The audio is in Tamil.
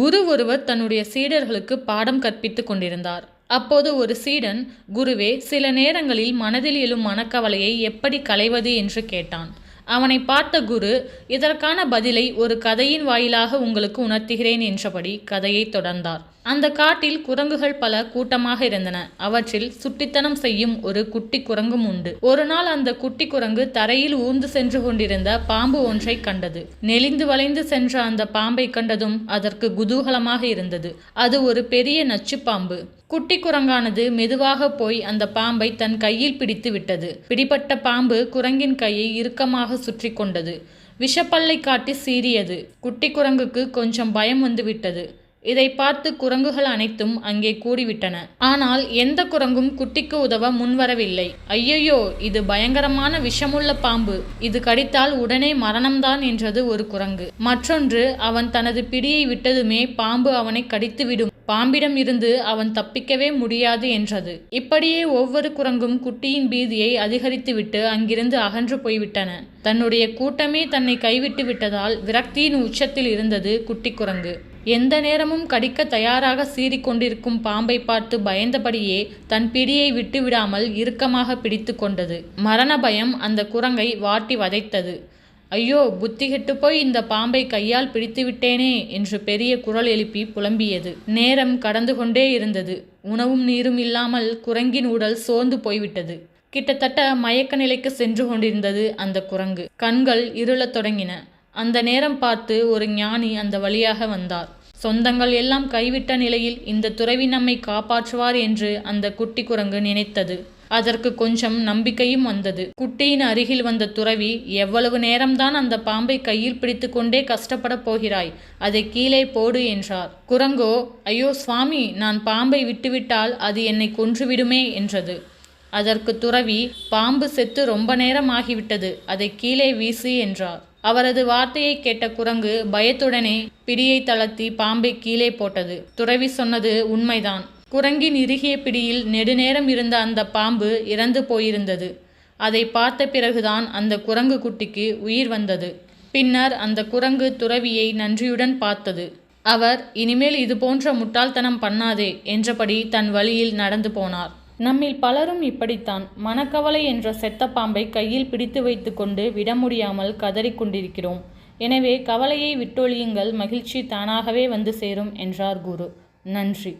குரு ஒருவர் தன்னுடைய சீடர்களுக்கு பாடம் கற்பித்துக் கொண்டிருந்தார். அப்போது ஒரு சீடன் குருவே சில நேரங்களில் மனதில் எழும் மனக்கவலையை எப்படி களைவது? என்று கேட்டான். அவனை பார்த்த குரு இதற்கான பதிலை ஒரு கதையின் வாயிலாக உங்களுக்கு உணர்த்துகிறேன் என்றபடி கதையை தொடர்ந்தார். அந்த காட்டில் குரங்குகள் பல கூட்டமாக இருந்தன. அவற்றில் சுட்டித்தனம் செய்யும் ஒரு குட்டி குரங்கும் உண்டு. ஒரு நாள் அந்த குட்டி குரங்கு தரையில் ஊர்ந்து சென்று கொண்டிருந்த பாம்பு ஒன்றை கண்டது. நெளிந்து வளைந்து சென்ற அந்த பாம்பை கண்டதும் அதற்கு குதூகலமாக இருந்தது. அது ஒரு பெரிய நச்சு பாம்பு. குட்டி குரங்கானது மெதுவாக போய் அந்த பாம்பை தன் கையில் பிடித்து விட்டது. பிடிபட்ட பாம்பு குரங்கின் கையை இறுக்கமாக சுற்றி கொண்டது. விஷப்பல்லை காட்டி சீறியது. குட்டி குரங்குக்கு கொஞ்சம் பயம் வந்துவிட்டது இதை பார்த்து குரங்குகள் அனைத்தும் அங்கே கூடிவிட்டன. ஆனால் எந்த குரங்கும் குட்டிக்கு உதவ முன்வரவில்லை. ஐயையோ இது பயங்கரமான விஷமுள்ள பாம்பு. இது கடித்தால் உடனே மரணம்தான் என்றது ஒரு குரங்கு. மற்றொன்று அவன் தனது பிடியை விட்டதுமே பாம்பு அவனை கடித்துவிடும். பாம்பிடம் இருந்து அவன் தப்பிக்கவே முடியாது என்றது. இப்படியே ஒவ்வொரு குரங்கும் குட்டியின் பீதியை அதிகரித்துவிட்டு அங்கிருந்து அகன்று போய்விட்டன. தன்னுடைய கூட்டமே தன்னை கைவிட்டு விட்டதால் விரக்தியின் உச்சத்தில் இருந்தது குட்டி குரங்கு. எந்த நேரமும் கடிக்க தயாராக சீறிக்கொண்டிருக்கும் பாம்பை பார்த்து பயந்தபடியே தன் பிடியை விட்டுவிடாமல் இறுக்கமாக பிடித்து கொண்டது. மரண பயம் அந்த குரங்கை வாட்டி வதைத்தது. ஐயோ புத்தி போய் இந்த பாம்பை கையால் பிடித்து விட்டேனே என்று பெரிய குரல் எழுப்பி புலம்பியது. நேரம் கடந்து கொண்டே இருந்தது. உணவும் நீரும் இல்லாமல் குரங்கின் உடல் சோர்ந்து போய்விட்டது. கிட்டத்தட்ட மயக்க நிலைக்கு சென்று கொண்டிருந்தது அந்த குரங்கு. கண்கள் இருளத் தொடங்கின. அந்த நேரம் பார்த்து ஒரு ஞானி அந்த வழியாக வந்தார். சொந்தங்கள் எல்லாம் கைவிட்ட நிலையில் இந்த துறவி நம்மை காப்பாற்றுவார் என்று அந்த குட்டி குரங்கு நினைத்தது. அதற்கு கொஞ்சம் நம்பிக்கையும் வந்தது. குட்டியின் அருகில் வந்த துறவி எவ்வளவு நேரம்தான் அந்த பாம்பை கையில் பிடித்து கொண்டே கஷ்டப்படப் போகிறாய் அதை கீழே போடு என்றார். குரங்கோ ஐயோ சுவாமி நான் பாம்பை விட்டுவிட்டால் அது என்னை கொன்றுவிடுமே என்றது. அதற்கு துறவி பாம்பு செத்து ரொம்ப நேரம் ஆகிவிட்டது அதை கீழே வீசு என்றார். அவரது வார்த்தையை கேட்ட குரங்கு பயத்துடனே பிடியை தளர்த்தி பாம்பை கீழே போட்டது. துறவி சொன்னது உண்மைதான். குரங்கின் இறுகிய பிடியில் நெடுநேரம் இருந்த அந்த பாம்பு இறந்து போயிருந்தது. அதை பார்த்த பிறகுதான் அந்த குரங்கு குட்டிக்கு உயிர் வந்தது. பின்னர் அந்த குரங்கு துறவியை நன்றியுடன் பார்த்தது. அவர் இனிமேல் இது போன்ற முட்டாள்தனம் பண்ணாதே என்றபடி தன் வழியில் நடந்து போனார். நம்மில் பலரும் இப்படித்தான். மனக்கவலை என்ற செத்த பாம்பை கையில் பிடித்து வைத்துக்கொண்டு விட முடியாமல் கதறிக்கொண்டிருக்கிறோம் எனவே கவலையை விட்டொழியுங்கள் மகிழ்ச்சி தானாகவே வந்து சேரும் என்றார் குரு. நன்றி.